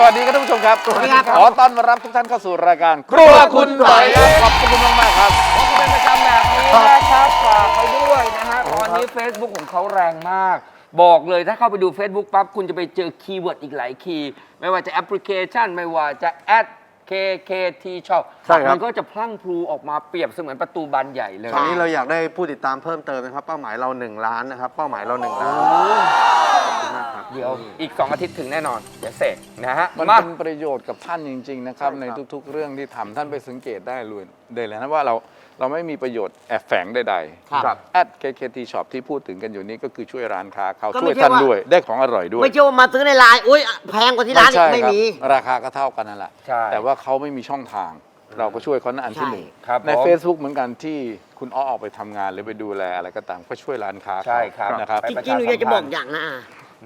สวัสดีครับท่านผู้ชมครับ สวัสดีครับ ขอต้อนรับทุกท่านเข้าสู่รายการ ครัวคุณต่อยครับขอบคุณมากๆครับผมก็เป็นประจำแบบนี้นะครับฝากไปด้วยนะฮะตอนนี้ Facebook ของเขาแรงมาก บอกเลยถ้าเข้าไปดู Facebook ปั๊บคุณจะไปเจอคีย์เวิร์ดอีกหลายคีย์ ไม่ว่าจะแอปพลิเคชัน ไม่ว่าจะแอด KKT Shop ใช่ครับ มันก็จะพลั่งพลูออกมาเปรียบเสมือนประตูบานใหญ่เลย ตอนนี้เราอยากได้ผู้ติดตามเพิ่มเติมนะครับ เป้าหมายเรา 1 ล้านนะครับ เป้าหมายเรา 1 ล้านขอบคุณ มากครับเดี๋ยวอีก 2 อาทิตย์ถึงแน่นอน เดี๋ยวเสร็จนะฮะมันมาเป็นประโยชน์กับท่านจริง ๆ นะครับใช่ในครับทุกๆ เรื่องที่ทำท่านไปสังเกตได้เลยได้เลยนะว่าเราเราไม่มีประโยชน์แอบแฝงใดครับๆแอด KKT Shop ที่พูดถึงกันอยู่นี้ก็คือช่วยร้านค้าเขาก็ช่ไม่วยใช่ท่านว่า ด้วย ได้ของอร่อยด้วยไม่ใช่ว่ามาซื้อในไลน์อุ้ยแพงกว่าที่ร้านอีใช่กไม่ครับมีราคาก็เท่ากันนั่นแหละ ใช่ แต่ว่าเขาไม่มีช่องทาง เราก็ช่วยเขานั่นอันที่ใช่หนึ่งครับใน ผม Facebook เหมือนกันที่คุณอ้อออกไปทำงานหรือไปดูแลอะไรก็ตามก็ช่วยร้านค้าเขาใช่ครับนะครับ ไปจประริงๆหนูอยากจะบอกชาสัมพันธ์อย่างนะอะ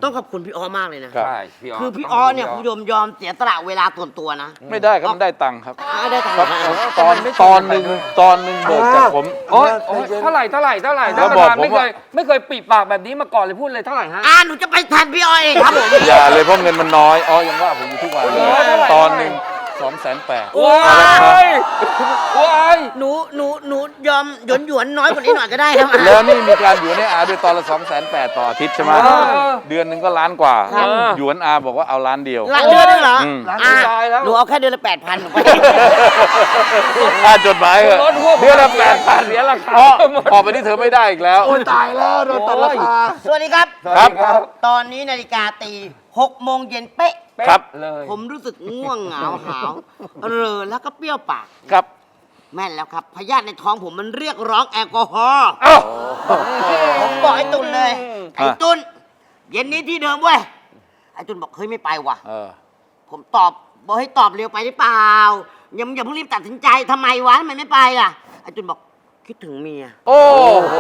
ต้องขอบคุณพี่อ้อมากเลยนะครับใช่พี่ออคือพี่อ้อเนี่ยคุณผู้ชมยอมเสียสละเวลาส่วนตัวนะไม่ได้ครับมันได้ตังค์ครับอ่าได้ทางครับไหนตอนตอนหนึ่งตอนหนึ่งเบิกจากผม โอ๊ยโอ๊ยเท่าไหร่เท่าไหร่เท่าไหร่แล้ท่านวประบอกธานผมไม่เคว่ายไม่เคยปิดปากแบบนี้มาก่อนเลยพูดเลยเท่าไหร่ฮะ อ่าหนูจะไปแทนพี่อ้อเองครับผม อย่าเลยเพราะเงินมันน้อยอ๋อยังว่าผมอยู่ทุกวันเลยโอ้ยเท่าไหร่ ตอนหนึ่ง สองแสนแปดว้ายว้ายหนูหนูหนูยอมหยวนหยวนๆน้อยกว่านี้หน่อยก็ได้ครับอะแล้วนี่มีการหยวนให้อาด้วยตอนละสองแสนแปดต่ออาทิตย์ใช่ไหมเออ เดือนหนึ่งก็ล้านกว่าครับ หยวนอาบอกว่าเอาล้านเดียว หลังเดือนนึงเหรออืมร้านอะตายแล้ว หนูเอาแค่เดือนละแปดพันหนูไปค่าจดหมายเหอะรถพวกเดือนละแปดพันเสียราคาอ๋อหมดพอไปที่เธอไม่ได้อีกแล้วตายแล้วโดนตัดราคาสวัสดีครับ ครับ ตอนนี้นาฬิกาตีหกโมงเย็นเป๊ะ ครับ เลยผมรู้สึกง่วงเหงาหาวเรอแล้วก็เปรี้ยวปาก ครับแม่นแล้วครับพยาธิในท้องผมมันเรียกร้องแอลกอฮอล์เอ้าผมบอกไอ้ตุนเลยไอ้อะตุนเย็นนี้ที่เดิมเว้ยไอ้ตุนบอกเฮ้ยไม่ไปว่ะ เออ ผมตอบบอกให้ตอบเร็วไปหรือเปล่าอย่าอย่าเพิ่งรีบตัดสินใจทำไมวะทำไมไม่ไปล่ะไอ้ตุนบอก คิดถึงเมียโอ้โห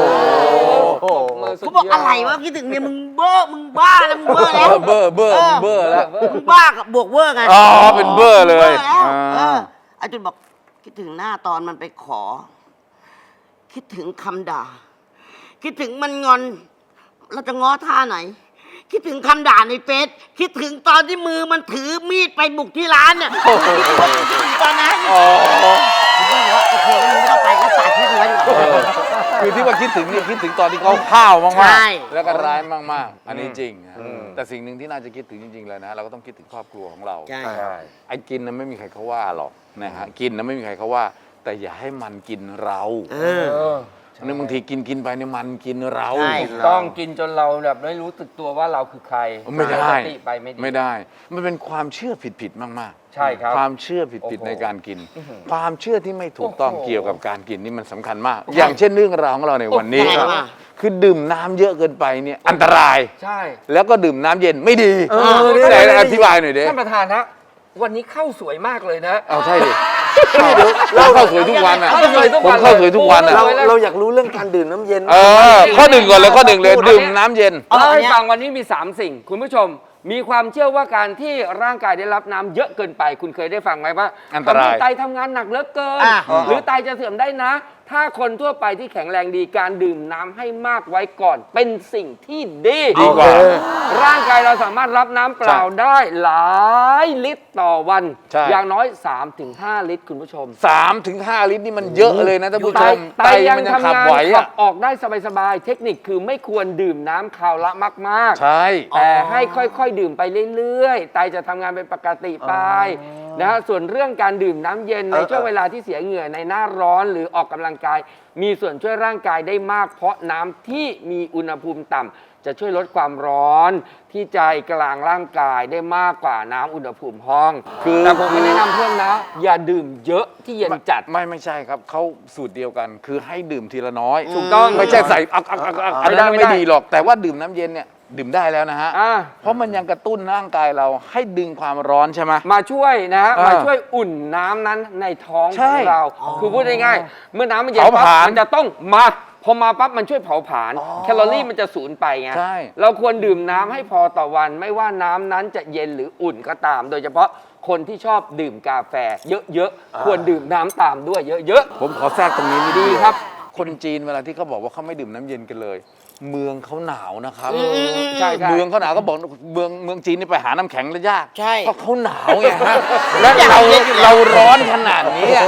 มืสุดเขาบอกยดอะไรวะคิดถึงเมียมึงเบ้อมึงบ้าแล้วมึงเบ้อแล้วเบอร์เบอร์เบอร์แล้ว มึงบ้ากับบวกเวอร์ไงอ๋อเป็นเบอร์เลยมึงบ้าแล้วอ่า เออไอ้ตุนบอกคิดถึงหน้าตอนมันไปขอ คิดถึงคำด่า คิดถึงมันงอน เราจะง้อท่าไหน คิดถึงคำด่าในเฟซคิดถึงตอนที่มือมันถือมีดไปบุกที่ร้านเนี่ยคิดถึงตอนนั้น อ๋อ ว่าคิดถึงเนี่ยคิดถึงตอนที่เขาข้าวมากใช่ ๆแล้วก็ร้ายมากๆ อันนี้จริงนะแต่สิ่งหนึ่งที่น่าจะคิดถึงจริงๆเลยนะ เราก็ต้องคิดถึงครอบครัวของเรา ใช่ ใช่ ไอ้กินนะไม่มีใครเขาว่าหรอกนะฮะกินนะไม่มีใครเขาว่า แต่อย่าให้มันกินเรา เออเออนี่บางทีกินกินไปเนี่ยมันกินเราใช่ ต้องกินจนเราแบบไม่รู้สึกตัวว่าเราคือใครไม่ได้สติไปไม่ดีไม่ได้ มันเป็นความเชื่อผิดๆมากใช่ครับความเชื่อผิดโอ้โหๆในการกินอื้อหือความเชื่อที่ไม่ถูกต้องโอ้โหเกี่ยวกับการกินนี่มันสำคัญมาก อย่างเช่นเรื่องราวของเราในวันนี้ โอ้โหยังไงวะคือดื่มน้ำเยอะเกินไปเนี่ยอันตราย ใช่ แล้วก็ดื่มน้ำเย็นไม่ดีเออ ไหนอธิบายหน่อยเด้ท่านประธานฮะวันนี้เข้าสวยมากเลยนะ เอาใช่ดิ เราเข้าสวยทุกวันอะเข้าสวยทุกผวัมนเข้าสวยทุกวันอะ เราเราอยากรู้เรื่องการดื่มน้ำเย็น เออ ข้อหนึ่งก่อนเลยข้อหนึ่งเลยดื่มน้ำเย็นเล่าให้ฟังวันนี้มี 3 สิ่ง คุณผู้ชม มีความเชื่อว่าการที่ร่างกายได้รับน้ำเยอะเกินไป คุณเคยได้ฟังไหมว่าอันตราย ทำให้ไตทำงานหนักเหลือเกิน อ่าหรือไตจะเสื่อมได้นะถ้าคนทั่วไปที่แข็งแรงดีการดื่มน้ำให้มากไว้ก่อน เป็นสิ่งที่ดี ดีกว่าร่างกายเราสามารถรับน้ำเปล่าได้หลายลิตรต่อวัน ใช่ อย่างน้อย 3-5 ลิตรคุณผู้ชม สามถึงห้าลิตรนี่มันเยอะเลยนะท่านผู้ชมไตยังมันทำขับงานไหวขัอะบออกได้สบายๆ เทคนิคคือไม่ควรดื่มน้ำคาวละมาก ๆ ใช่ แต่ให้ค่อยๆ ดื่มไปเรื่อยๆ ไตจะทำงานเป็นปกติไป นะฮะส่วนเรื่องการดื่มน้ำเย็นในช่วงเวลาที่เสียเหงื่อในหน้าร้อนหรือออกกำลังกาย มีส่วนช่วยร่างกายได้มาก เพราะน้ำที่มีอุณหภูมิต่ำจะช่วยลดความร้อนที่ใจกลางร่างกายได้มากกว่าน้ำอุณหภูมิห้องคือ แต่ผมไม่แนะนำเพื่อนนะ อย่าดื่มเยอะที่เย็นจัด ไม่ไม่ใช่ครับเขาสูตรเดียวกัน คือให้ดื่มทีละน้อยถูกต้องไม่ใช่ใส่อักอักอักอักอันไม่ได้นั้นไม่ไม่ได้ ดีหรอกแต่ว่าดื่มน้ำเย็นเนี่ย ดื่มได้แล้วนะฮะ อ่า เพราะมันยังกระตุ้นร่างกายเราให้ดึงความร้อนใช่ไหม มาช่วยนะฮะอ่ามมาช่วยอุ่นน้ำนั้นในท้องใช่ของเรา คือพูดง่ายๆเมื่อน้ำมันเย็นเผาปั๊บผลาญมันจะต้องมาพอมาปั๊บมันช่วยเผาผลาญแคลอรี่มันจะสูญไปไงใช่ เราควรดื่มน้ำให้พอต่อวัน ไม่ว่าน้ำนั้นจะเย็นหรืออุ่นก็ตาม โดยเฉพาะคนที่ชอบดื่มกาแฟ เยอะๆควรดื่มน้ำตามด้วยเยอะผมขอแทรกตรงนี้นิดดีเยวครับ คนจีนเวลาที่เขาบอกว่าเขาไม่ดื่มน้ำเย็นกันเลย เมืองเขาหนาวนะครับ ใช่ใช่ เมืองเขาหนาวก็บอกเมืองเมืองจีนนี่ไปหาน้ำแข็งแล้วยากใช่เพราะเขาหนาวไงฮะและเราเราร้อนขนาดนี้อะ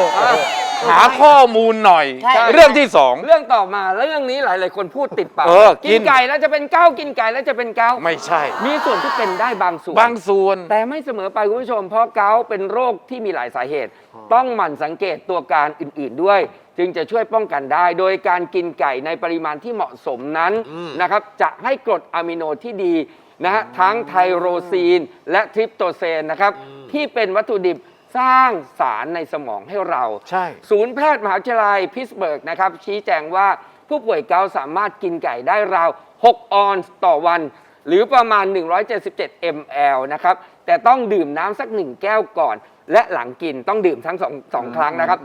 หาข้อมูลหน่อย ใช่ เรื่องที่สอง เรื่องต่อมาเรื่องนี้หลาย ๆ คนพูดติดปากเออกิกินนไก่แล้วจะเป็นเก้ากินไก่แล้วจะเป็นเก้าไม่ใช่ มีส่วนที่เป็นได้บางส่วน บางส่วน แต่ไม่เสมอไปคุณผู้ชม เพราะเกาต์เป็นโรคที่มีหลายสาเหตุ ต้องหมั่นสังเกตตัวการอื่น ๆ ด้วย จึงจะช่วยป้องกันได้ โดยการกินไก่ในปริมาณที่เหมาะสมนั้นนะครับจะให้กรดอะมิโนที่ดีนะฮะทั้งไทโรซีนและทริปโตเซนนะครับที่เป็นวัตถุดิบสร้างสารในสมองให้เรา ใช่ ศูนย์แพทย์มหาวิทยาลัยพิตสเบิร์กนะครับชี้แจงว่าผู้ป่วยเกาต์สามารถกินไก่ได้ราว 6 ออนซ์ต่อวัน หรือประมาณ 177 ml นะครับ แต่ต้องดื่มน้ำสักหนึ่งแก้วก่อน และหลังกินต้องดื่มทั้งสองสองครั้งนะครับ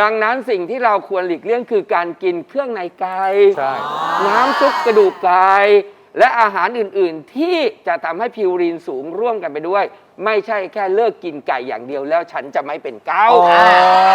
ดังนั้นสิ่งที่เราควรหลีกเลี่ยงคือการกินเครื่องในไก่ใช่น้ำซุปกระดูกไก่ และอาหารอื่นๆที่จะทำให้พิวรีนสูงร่วมกันไปด้วย ไม่ใช่แค่เลิกกินไก่อย่างเดียวแล้วฉันจะไม่เป็นเกาต์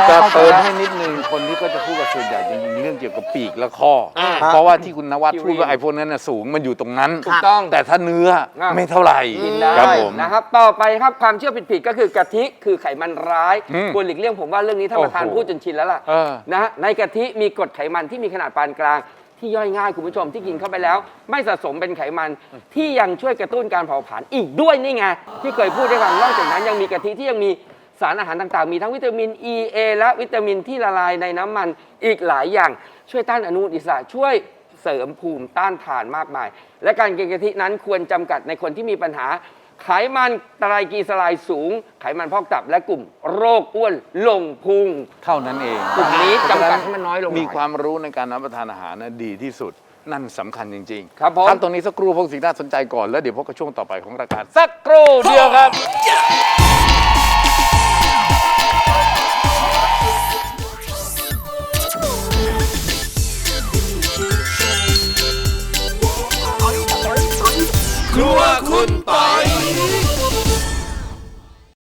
จะเติมให้นิดนึงคนที่ก็จะพูดกับส่วนใหญ่จริงๆเรื่องเกี่ยวกับปีกและข้ออาเพราะว่าที่คุณนวัดคิวพูดว่ารีนไอ้พวกนั้นน่ะสูงมันอยู่ตรงนั้นถูกต้องแต่ถ้าเนื้ออะไม่เท่าไหร่กินได้ครับผม นะครับ ต่อไปครับความเชื่อผิดๆก็คือกะทิคือไขมันร้ายอืมควรหลีกเลี่ยงผมว่าเรื่องนี้ท่านประธานโอ้โหพูดจนชินแล้วล่ะเออ นะฮะในกะทิมีกรดไขมันที่มีขนาดปานกลาง ที่ย่อยง่ายคุณผู้ชมที่กินเข้าไปแล้ว ไม่สะสมเป็นไขมันที่ยังช่วยกระตุ้นการเผาผลาญอีกด้วยนี่ไงที่เคยพูดได้ฟังนอกจากนั้นยังมีกะทิที่ยังมีสารอาหารต่างๆ มีทั้งวิตามิน E A และวิตามินที่ละลายในน้ำมันอีกหลายอย่าง ช่วยต้านอนุมูลอิสระช่วยเสริมภูมิต้านทานมากมาย และการกินกะทินั้นควรจำกัดในคนที่มีปัญหา ไขมันไตรกลีเซอไรด์สูง ไขมันพอกตับและกลุ่ม โรคอ้วนลงพุงเท่านั้นเองกลุ่มนี้จำกัดให้มันน้อยลงหน่อย มีความรู้ในการรับประทานอาหารนะดีที่สุด นั่นสำคัญจริงๆครับผม พักตรงนี้สักครู่พวกสิ่งน่าสนใจก่อนแล้วเดี๋ยวพบกับช่วงต่อไปของรายการสักครู่เดียวครับ